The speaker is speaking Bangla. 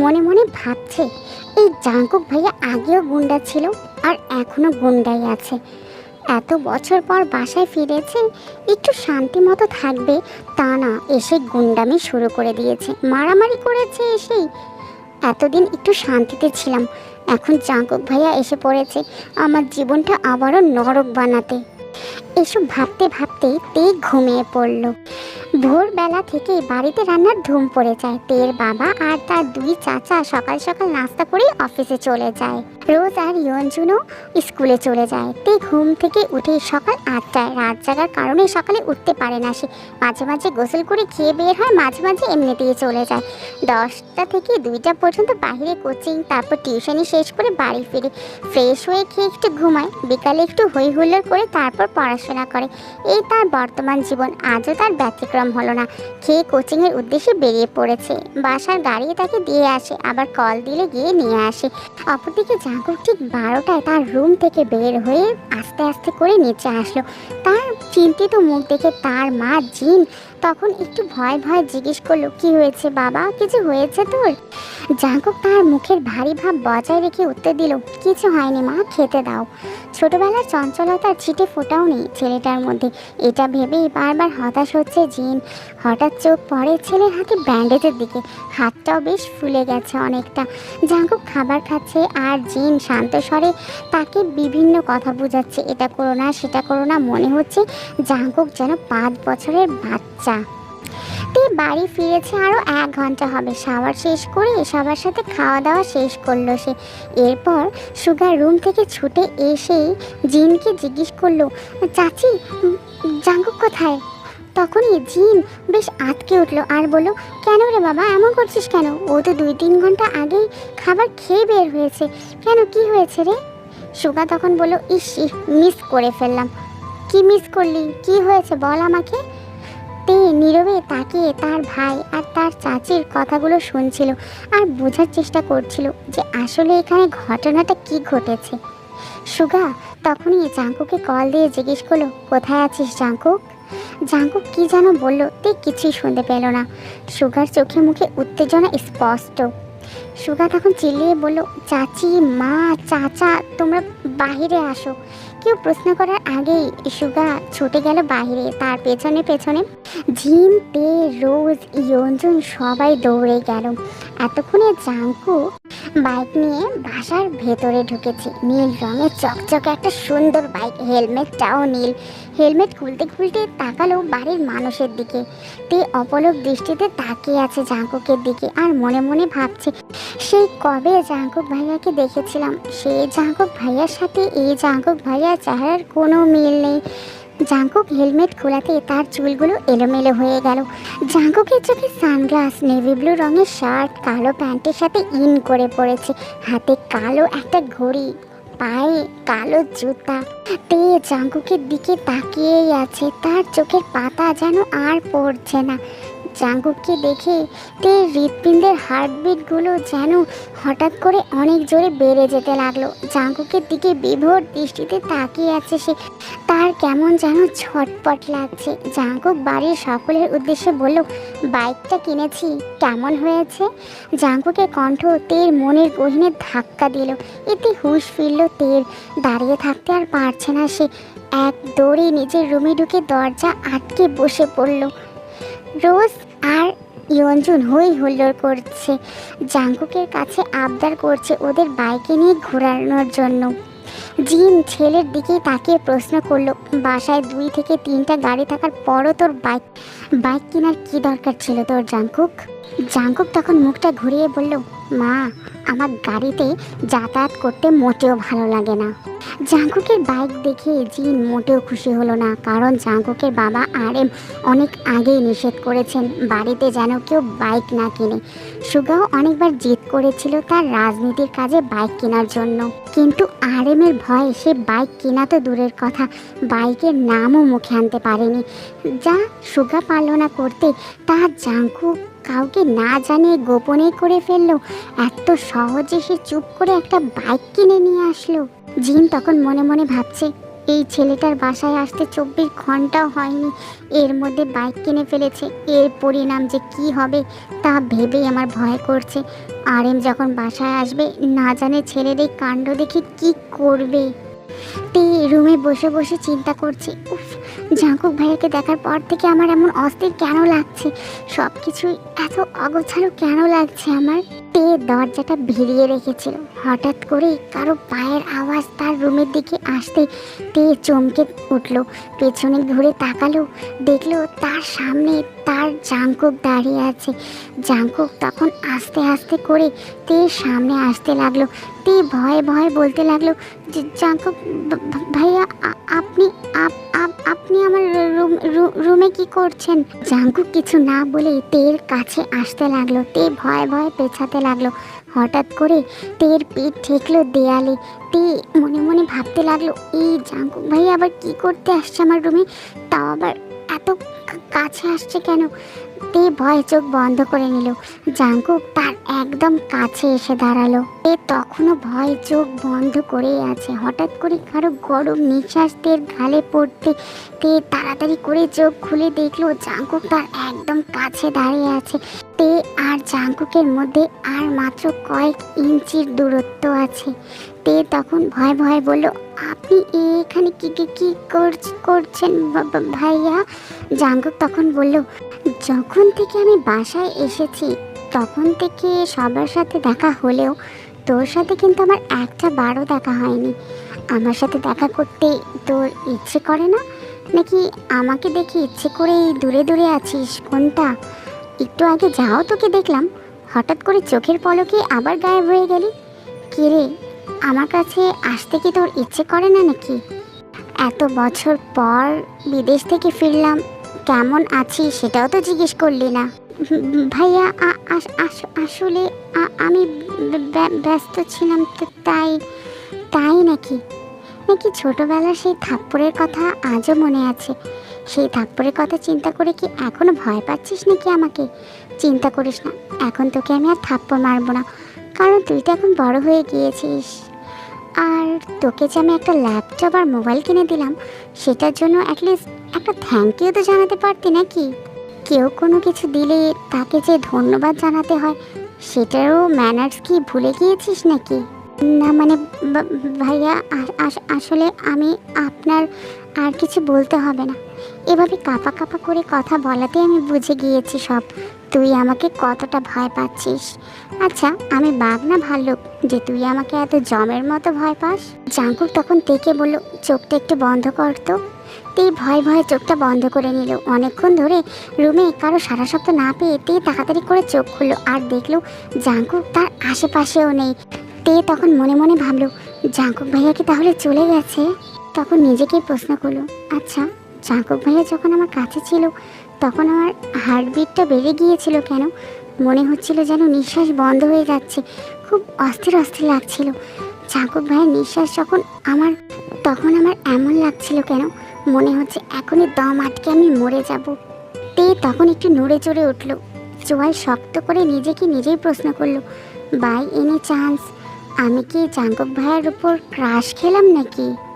মনে মনে ভাবছে, এই জাঙ্কুক ভাইয়া আগেও গুন্ডা ছিল আর এখনও গুন্ডাই আছে। এত বছর পর বাসায় ফিরেছে একটু শান্তি মতো থাকবে, তা না, এসে গুন্ডামি শুরু করে দিয়েছে, মারামারি করেছে এসেই। এতদিন একটু শান্তিতে ছিলাম, এখন জাঙ্কুক ভাইয়া এসে পড়েছে, আমার জীবনটা আবারও নরক বানাতে। এসব ভাবতে ভাবতে তে ঘুমিয়ে পড়ল। ভোরবেলা থেকে বাড়িতে রান্নার ধুম পড়ে যায়। তের বাবা আর তার দুই চাচা সকাল সকাল নাস্তা করেই অফিসে চলে যায়। রোজ আর ইয়ঞ্জুনও স্কুলে চলে যায়। তে ঘুম থেকে উঠে সকাল আটটায়। রাত জাগার কারণে সকালে উঠতে পারে না সে। মাঝে মাঝে গোসল করে খেয়ে বের হয়, মাঝে মাঝে এমনিতেই চলে যায়। দশটা থেকে দুইটা পর্যন্ত বাইরে কোচিং, তারপর টিউশনি শেষ করে বাড়ি ফিরে। ফ্রেশ হয়ে খেয়ে একটু ঘুমায়, বিকালে একটু হই হুল্লোড় করে তারপর পড়াশোনা করে। এই তার বর্তমান জীবন, আজও তার ব্যতিক্রম হলো না। খেয়ে কোচিংয়ের উদ্দেশ্যে বেরিয়ে পড়েছে। বাসার গাড়ি তাকে দিয়ে আসে, আবার কল দিলে গিয়ে নিয়ে আসে। অপরদিকে জাগর ঠিক বারোটায় তার রুম থেকে বের হয়ে আস্তে আস্তে করে নিচে আসলো। তার চিন্তিত মুখ দেখে তার মা জিন তখন একটু ভয় ভয় জিজ্ঞেস করল, কি হয়েছে বাবা? কিছু হয়েছে তোর? জাঙ্কুক তার মুখের ভারী ভাব বজায় রেখে উত্তর দিল, কিছু হয়নি মা, খেতে দাও। ছোটবেলার চঞ্চলতার ছিটে ফোটাও নেই ছেলেটার মধ্যে। এটা ভেবেই বারবার হতাশ হচ্ছে জিন। হঠাৎ চোখ পড়ে ছেলের হাতে ব্যান্ডেজের দিকে। হাতটাও বেশ ফুলে গেছে অনেকটা। জাঙ্কুক খাবার খাচ্ছে আর জিন শান্ত স্বরে তাকে বিভিন্ন কথা বোঝাচ্ছে। এটা করো না, সেটা করো না, মনে হচ্ছে জাঙ্কুক যেন পাঁচ বছরের বাচ্চা। তে বাড়ি ফিরেছে আরও এক ঘণ্টা হবে। শাওয়ার শেষ করে সবার সাথে খাওয়া দাওয়া শেষ করল সে। এরপর সুগার রুম থেকে ছুটে এসে জিনকে জিজ্ঞেস করল, চাচি, জাঙ্কুক কোথায়? তখনই জিন বেশ আটকে উঠল আর বলল, কেন রে বাবা, এমন করছিস কেন? ও তো দুই তিন ঘণ্টা আগেই খাবার খেয়ে বের হয়েছে। কেন, কি হয়েছে রে? সুগা তখন বলল, ইস মিস করে ফেললাম। কি মিস করলি? কি হয়েছে বল আমাকে? তে নীরবে তাকিয়ে তার ভাই আর তার চাচির কথাগুলো শুনছিল আর বোঝার চেষ্টা করছিল যে আসলে এখানে ঘটনাটা কি ঘটেছে। সুগা, তখনই জাঙ্কুকে কল দিয়ে জিজ্ঞেস করল, কোথায় আছিস জাঙ্কুক জাঙ্কুক কি যেন বলল তে কিছুই শুনতে পেল না। সুগার চোখে মুখে উত্তেজনা স্পষ্ট। সুগা তখন চিল্লিয়ে বলল, চাচি, মা, চাচা, তোমরা বাহিরে আসো। কেউ প্রশ্ন করার আগেই সুগা ছুটে গেল বাইরে তার পেছনে পেছনে ঝিম পে রোজ, ইয়ঞ্জন সবাই দৌড়ে গেল। এতক্ষণে জাঙ্কু বাইক নিয়ে বাসার ভেতরে ঢুকেছে। নীল রঙের চকচকে একটা সুন্দর বাইক হেলমেটটাও নীল। হেলমেট খুলতে খুলতে তাকালো বাড়ির মানুষের দিকে। তে অপলক দৃষ্টিতে তাকিয়ে আছে জাঙ্কুকের দিকে আর মনে মনে ভাবছে, সেই কবে জাঙ্কুক ভাইয়াকে দেখেছিলাম? সেই জাঙ্কুক ভাইয়ার সাথে এই জাঙ্কুক ভাইয়ার চেহারার কোনো মিল নেই। জাঙ্কুক হেলমেট খোলাতে তার চুলগুলো এলোমেলো হয়ে গেল। জাঙ্কুকের চোখে সানগ্লাস, নেভি ব্লু রঙের শার্ট, কালো প্যান্টের সাথে ইন করে পড়েছে। হাতে কালো একটা ঘড়ি, পায়ে কালো জুতা। তে জাঙ্কুকের দিকে তাকিয়েই আছে, তার চোখের পাতা যেন আর পড়ছে না। জাঙ্কুককে দেখে তে হৃৎপিণ্ডের হার্টবিটগুলো যেন হঠাৎ করে অনেক জোরে বেড়ে যেতে লাগল। জাঙ্কুকের দিকে বিভোর দৃষ্টিতে তাকিয়ে আছে সে। তার কেমন যেন ছটপট লাগছে। জাঙ্কুক বাড়ির সকলের উদ্দেশ্যে বলল, বাইকটা কিনেছি, কেমন হয়েছে? জাঙ্কুকের কণ্ঠ তের মনের গহিনে ধাক্কা দিল। এতে হুঁশ ফিরল তের। দাঁড়িয়ে থাকতে আর পারছে না সে। এক দৌড়ে নিজের রুমে ঢুকে দরজা আটকে বসে পড়ল। রোজ আর ইয়ঞ্জুন হই হুল্লোড় করছে। জাঙ্কুকের কাছে আবদার করছে ওদের বাইকে নিয়ে ঘোরানোর জন্য। জিন ছেলের দিকে তাকিয়ে প্রশ্ন করল, বাসায় দুই থেকে তিনটা গাড়ি থাকার পরও তোর বাইক বাইক কেনার কী দরকার ছিল তোর জাঙ্কুক? জাঙ্কুক তখন মুখটা ঘুরিয়ে বলল, মা আমার গাড়িতে যাতায়াত করতে মোটেও ভালো লাগে না। জাঙ্কুকের বাইক দেখে জিন মোটেও খুশি হলো না, কারণ জাঙ্কুকের বাবা আর এম অনেক আগেই নিষেধ করেছেন বাড়িতে যেন কেউ বাইক না কিনে। সুগাও অনেকবার জিদ করেছিল তার রাজনীতির কাজে বাইক কেনার জন্য। কিন্তু আর এর ভয়ে সে বাইক কেনা তো দূরের কথা, বাইকের নামও মুখে আনতে পারেনি। যা সুগা পারল না করতে, তা জাঙ্কু কাউকে না জানিয়ে গোপনে করে ফেলল। এত সহজে সে চুপ করে একটা বাইক কিনে নিয়ে আসলো। জিন তখন মনে মনে ভাবছে, এই ছেলেটার বাসায় আসতে চব্বিশ ঘন্টাও হয়নি। এর মধ্যে বাইক কিনে ফেলেছে। এর পরিণাম যে কি হবে তা ভেবেই আমার ভয় করছে। আর এম যখন বাসায় আসবে, না জানে ছেলের এই কাণ্ড দেখে কি করবে। তে রুমে বসে বসে চিন্তা করছে, উফ জাঙ্কুক ভাইয়াকে দেখার পর থেকে আমার এমন অস্থির কেন লাগছে? সব কিছুই এত অগোছালো কেন লাগছে আমার? তে দরজাটা ভিড়িয়ে রেখেছিল। হঠাৎ করে কারও পায়ের আওয়াজ তার রুমের দিকে আসতে তে চমকে উঠল, পেছনে ঘুরে তাকালো, দেখল তার সামনে তার জাঙ্কুক দাঁড়িয়ে আছে। জাঙ্কুক তখন আস্তে আস্তে করে তে সামনে আসতে লাগল। তে ভয়ে ভয়ে বলতে লাগল যে জাঙ্কুক ভাইয়া আপনি, আপ- রুম কি করছেন? জাঙ্কু কিছু না বলে তের কাছে আসতে লাগল। তে ভয়ে ভয়ে পেছাতে লাগল। হঠাৎ করে তের পিঠ ঠেকলো দেয়ালে। তে মনে মনে ভাবতে লাগল, এই জাঙ্কু ভাই আবার কি করতে আসছে আমার রুমে? তাও আবার কাছে আসছে কেন? তে ভয় চোখ বন্ধ করে নিল। জাঙ্কুক তার একদম কাছে এসে দাঁড়াল। তে তখনও ভয় চোখ বন্ধ করেই আছে। হঠাৎ করে কারও গরম নিঃশ্বাস তের গালে পড়তে তে তাড়াতাড়ি করে চোখ খুলে দেখল জাঙ্কুক তার একদম কাছে দাঁড়িয়ে আছে। তে আর জাঙ্কুকের মধ্যে আর মাত্র কয়েক ইঞ্চির দূরত্ব আছে। তে তখন ভয় ভয় বলল, আপনি এখানে কি কি কি করছ- করছেন ভাইয়া? জাঙ্কুক তখন বলল, যখন থেকে আমি বাসায় এসেছি, তখন থেকে সবার সাথে দেখা হলেও তোর সাথে কিন্তু আমার একটা বারও দেখা হয়নি। আমার সাথে দেখা করতে তোর ইচ্ছে করে না? নাকি আমাকে দেখে ইচ্ছে করেই দূরে দূরে আছিস? কোনটা? একটু আগে যাও তোকে দেখলাম। হঠাৎ করে চোখের পলকে আবার গায়েব হয়ে গেলি। কে রে? আমার কাছে আসতে কি তোর ইচ্ছে করে না নাকি? এত বছর পর বিদেশ থেকে ফিরলাম, কেমন আছি সেটাও তো জিজ্ঞেস করলি না। ভাইয়া আস- আস- আসলে আমি ব্য- ব্য- ব্যস্ত ছিলাম তো তাই তাই নাকি? নাকি ছোটবেলার সেই থাপ্পড়ের কথা আজও মনে আছে? সেই থাপ্পড়ের কথা চিন্তা করে কি এখনও ভয় পাচ্ছিস নাকি আমাকে? চিন্তা করিস না, এখন তোকে আমি আর থাপ্পড় মারবো না। কারণ তুই তো এখন বড় হয়ে গিয়েছিস। আর তোকে যে আমি একটা ল্যাপটপ আর মোবাইল কিনে দিলাম, সেটার জন্য অ্যাটলিস্ট একটা থ্যাংক ইউ তো জানাতে পারতি নাকি? কেউ কোনো কিছু দিলে তাকে যে ধন্যবাদ জানাতে হয়, সেটারও ম্যানার্স কি ভুলে গিয়েছিস নাকি? না মানে ভাইয়া আসলে আমি আপনার আর কিছু বলতে হবে না। এভাবে কাপা কাপা করে কথা বলাতে আমি বুঝে গিয়েছি সব। তুই আমাকে কতটা ভয় পাচ্ছিস? আচ্ছা আমি বাঘ না ভাল্লুক যে তুই আমাকে এত জমের মতো ভয় পাস? জাঙ্কুক তখন তেকে বলল, চোখটা একটু বন্ধ করতো তে। ভয় ভয়ে চোখটা বন্ধ করে নিল। অনেকক্ষণ ধরে রুমে কারও সারা শব্দ না পেয়ে তে তাড়াতাড়ি করে চোখ খুললো আর দেখল জাঙ্কুক তার আশেপাশেও নেই। তে তখন মনে মনে ভাবলো, জাঙ্কুক ভাইয়া কি তাহলে চলে গেছে? তখন নিজেকেই প্রশ্ন করল আচ্ছা জাঙ্কুক ভাইয়া যখন আমার কাছে ছিল, তখন আমার হার্টবিটটা বেড়ে গিয়েছিল কেন? মনে হচ্ছিল যেন নিঃশ্বাস বন্ধ হয়ে যাচ্ছে। খুব অস্থির অস্থির লাগছিল। জাঙ্কুক ভাইয়ের নিঃশ্বাস যখন আমার, তখন আমার এমন লাগছিল কেন? মনে হচ্ছে এখনই দম আটকে আমি মরে যাব। তে তখন একটু নড়ে চড়ে উঠল। চোয়াল শক্ত করে নিজেকে নিজেই প্রশ্ন করল বাই এনি চান্স আমি কি জাঙ্কুক ভাইয়ের উপর ক্রাশ খেলাম নাকি?